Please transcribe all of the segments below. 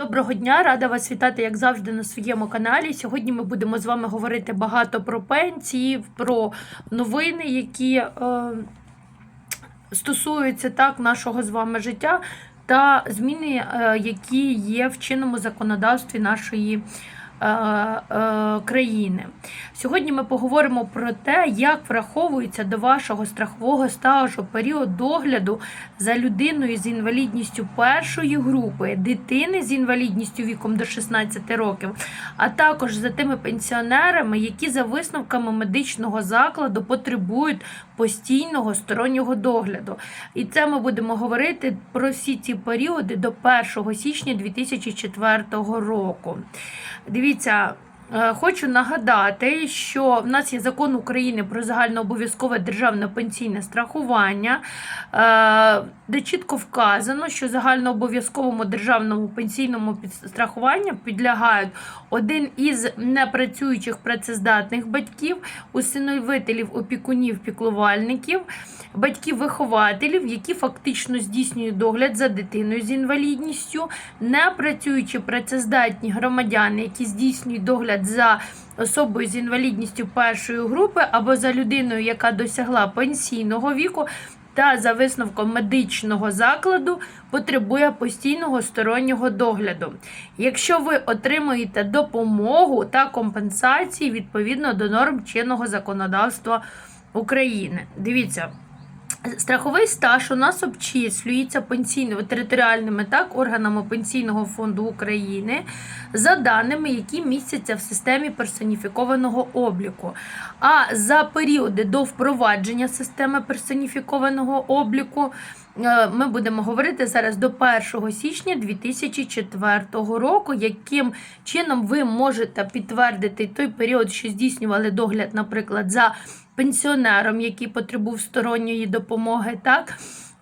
Доброго дня, рада вас вітати, як завжди, на своєму каналі. Сьогодні ми будемо з вами говорити багато про пенсії, про новини, які е, стосуються так нашого з вами життя, та зміни, е, які є в чинному законодавстві нашої. Країни. Сьогодні ми поговоримо про те, як враховується до вашого страхового стажу період догляду за людиною з інвалідністю першої групи, дитини з інвалідністю віком до 16 років, а також за тими пенсіонерами, які за висновками медичного закладу потребують постійного стороннього догляду. І це ми будемо говорити про всі ці періоди до 1 січня 2004 року. Дивіться. Е, Хочу нагадати, що в нас є закон України про загальнообов'язкове державне пенсійне страхування, е, де чітко вказано, що загальнообов'язковому державному пенсійному страхуванню підлягають один із непрацюючих працездатних батьків, усиновителів, опікунів, піклувальників, батьків-вихователів, які фактично здійснюють догляд за дитиною з інвалідністю, непрацюючі працездатні громадяни, які здійснюють догляд за особою з інвалідністю першої групи або за людиною, яка досягла пенсійного віку. Та за висновком медичного закладу потребує постійного стороннього догляду. Якщо ви отримуєте допомогу та компенсації відповідно до норм чинного законодавства України, дивіться. Страховий стаж у нас обчислюється пенсійними територіальними так, органами Пенсійного фонду України за даними, які містяться в системі персоніфікованого обліку. А за періоди до впровадження системи персоніфікованого обліку е, ми будемо говорити зараз до 1 січня 2004 року, яким чином ви можете підтвердити той період, що здійснювали догляд, наприклад, за пенсіонером, який потребують сторонньої допомоги, так,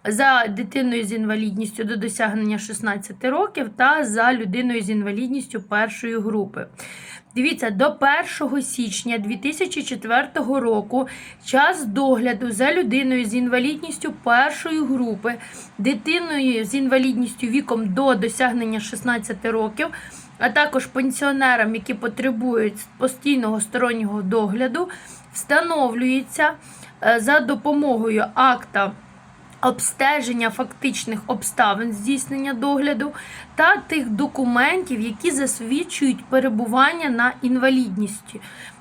за дитиною з інвалідністю до досягнення 16 років та за людиною з інвалідністю першої групи. Дивіться, до 1 січня 2004 року час догляду за людиною з інвалідністю першої групи, дитиною з інвалідністю віком до досягнення 16 років, а також пенсіонерам, які потребують постійного стороннього догляду, встановлюється е, за допомогою акта. Обстеження фактичних обставин здійснення догляду та тих документів, які засвідчують перебування на інвалідності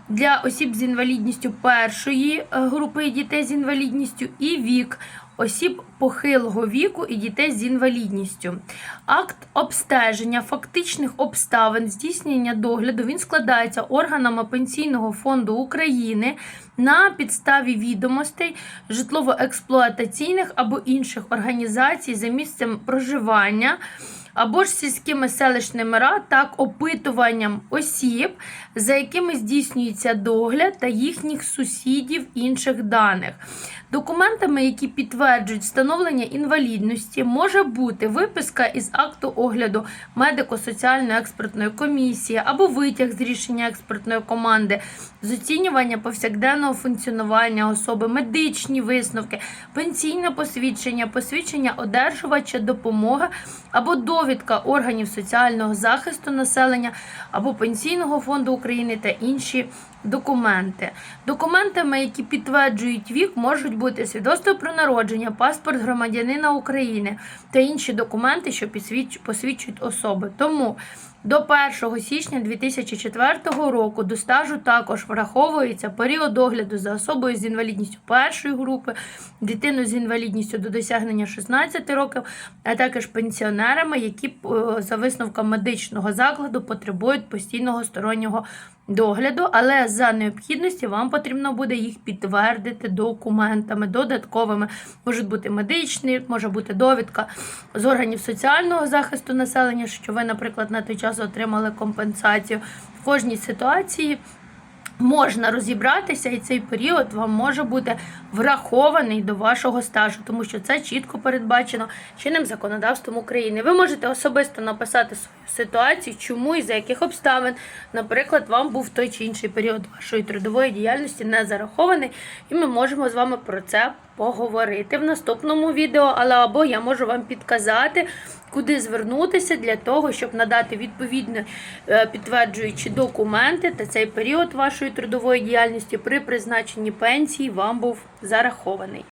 для осіб з інвалідністю першої е, групи дітей з інвалідністю і вік осіб похилого віку і дітей з інвалідністю. Акт обстеження фактичних обставин здійснення догляду він складається органами Пенсійного фонду України на підставі відомостей житлово-експлуатаційних або інших організацій за місцем проживання або ж сільськими селищними рад, так опитуванням осіб, за якими здійснюється догляд та їхніх сусідів інших даних. Документами, які підтверджують встановлення інвалідності, може бути виписка із акту огляду медико-соціальної експертної комісії або витяг з рішення експертної команди, з оцінювання повсякденного функціонування особи, медичні висновки, пенсійне посвідчення, посвідчення одержувача допомоги або довідка органів соціального захисту населення або Пенсійного фонду України та інші документи. Документами, які підтверджують вік, можуть бути свідоцтво про народження, паспорт громадянина України та інші документи, що посвідчують особи. Тому до 1 січня 2004 року до стажу також враховується період догляду за особою з інвалідністю першої групи, дитиною з інвалідністю до досягнення 16 років, а також пенсіонерами, які е, за висновком медичного закладу потребують постійного стороннього догляду, але за необхідності вам потрібно буде їх підтвердити документами, додатковими. Можуть бути медичні, може бути довідка з органів соціального захисту населення, що ви, наприклад, на той час отримали компенсацію. В кожній ситуації можна розібратися, і цей період вам може бути врахований до вашого стажу, тому що це чітко передбачено чинним законодавством України. Ви можете особисто написати свою ситуацію, чому і за яких обставин, наприклад, вам був той чи інший період вашої трудової діяльності не зарахований, і ми можемо з вами про це поговорити в наступному відео, але або я можу вам підказати куди звернутися для того, щоб надати відповідно е, підтверджуючі документи та цей період вашої трудової діяльності при призначенні пенсії вам був зарахований.